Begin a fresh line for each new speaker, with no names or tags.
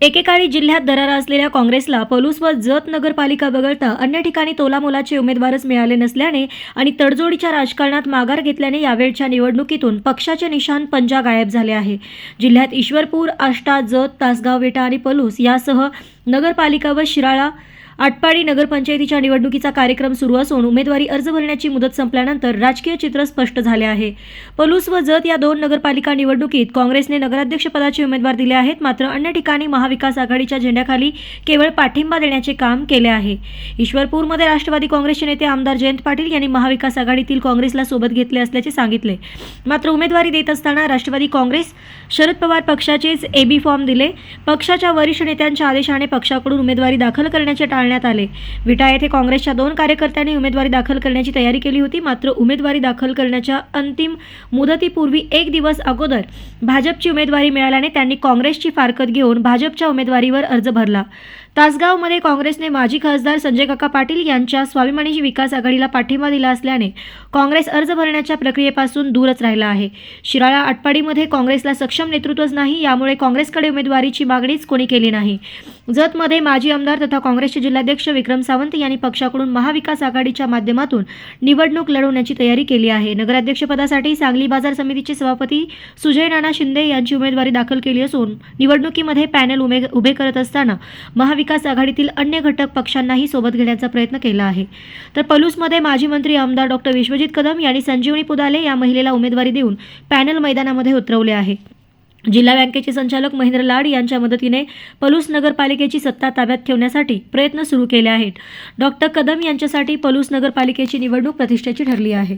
एकेकाळी जिल्ह्यात दरारा असलेल्या काँग्रेसला पलूस व जत नगरपालिका वगळता अन्य ठिकाणी तोलामोलाचे उमेदवारच मिळाले नसल्याने आणि तडजोडीच्या राजकारणात माघार घेतल्याने यावेळच्या निवडणुकीतून पक्षाचे निशाण पंजा गायब झाले आहे. जिल्ह्यात ईश्वरपूर आष्टा जत तासगाव विटा आणि पलूस यासह नगरपालिका व शिराळा आटपाडी नगरपंचायतीच्या निवडणुकीचा कार्यक्रम सुरू असून उमेदवारी अर्ज भरण्याची मुदत संपल्यानंतर राजकीय चित्र स्पष्ट झाले आहे. पलूस व जत या दोन नगरपालिका निवडणुकीत काँग्रेसने नगराध्यक्षपदाचे उमेदवार दिले आहेत. मात्र अन्य ठिकाणी महाविकास आघाडीच्या झेंड्याखाली केवळ पाठिंबा देण्याचे काम केले आहे. ईश्वरपूरमध्ये राष्ट्रवादी काँग्रेसचे नेते आमदार जयंत पाटील यांनी महाविकास आघाडीतील काँग्रेसला सोबत घेतले असल्याचे सांगितले. मात्र उमेदवारी देत असताना राष्ट्रवादी काँग्रेस शरद पवार पक्षाचेच एबी फॉर्म दिले. पक्षाच्या वरिष्ठ नेत्यांच्या आदेशाने पक्षाकडून उमेदवारी दाखल करण्याचे टाळण्यात आले. विटा येथे काँग्रेसच्या दोन कार्यकर्त्यांनी उमेदवारी दाखल करण्याची तयारी केली होती. मात्र उमेदवारी दाखल करण्याच्या अंतिम मुदतीपूर्वी एक दिवस अगोदर भाजपची उमेदवारी मिळाल्याने त्यांनी काँग्रेसची फारकत घेऊन भाजपच्या उमेदवारीवर अर्ज भरला. तासगावमध्ये काँग्रेसने माजी खासदार संजय काका पाटील यांच्या स्वाभिमानी विकास आघाडीला पाठिंबा दिला असल्याने काँग्रेस अर्ज भरण्याच्या प्रक्रियेपासून दूरच राहिला आहे. शिराळा आटपाडीमध्ये काँग्रेसला सक्षम नेतृत्वच नाही यामुळे काँग्रेसकडे उमेदवारीची मागणीच कोणी केली नाही. जतमध्ये माजी आमदार तथा काँग्रेसचे जिल्हाध्यक्ष विक्रम सावंत यांनी पक्षाकडून महाविकास आघाडीच्या माध्यमातून निवडणूक लढवण्याची तयारी केली आहे. नगराध्यक्षपदासाठी सांगली बाजार समितीचे सभापती सुजय नाना शिंदे यांची उमेदवारी दाखल केली असून निवडणुकीमध्ये पॅनल उमे उभे करत असताना महाविकास आघाडीतील अन्य घटक पक्षांनाही सोबत घेण्याचा प्रयत्न केला आहे. तर पलूसमध्ये माजी मंत्री आमदार डॉक्टर विश्वजित कदम यांनी संजीवनी पुदाले या महिलेला उमेदवारी देऊन पॅनल मैदानामध्ये उतरवले आहे. जिल्हा बँकेचे संचालक महेंद्र लाड यांच्या मदतीने पलूस नगरपालिकेची सत्ता ताब्यात ठेवण्यासाठी प्रयत्न सुरू केले आहेत. डॉक्टर कदम यांच्यासाठी पलूस नगरपालिकेची निवडणूक प्रतिष्ठेची ठरली आहे.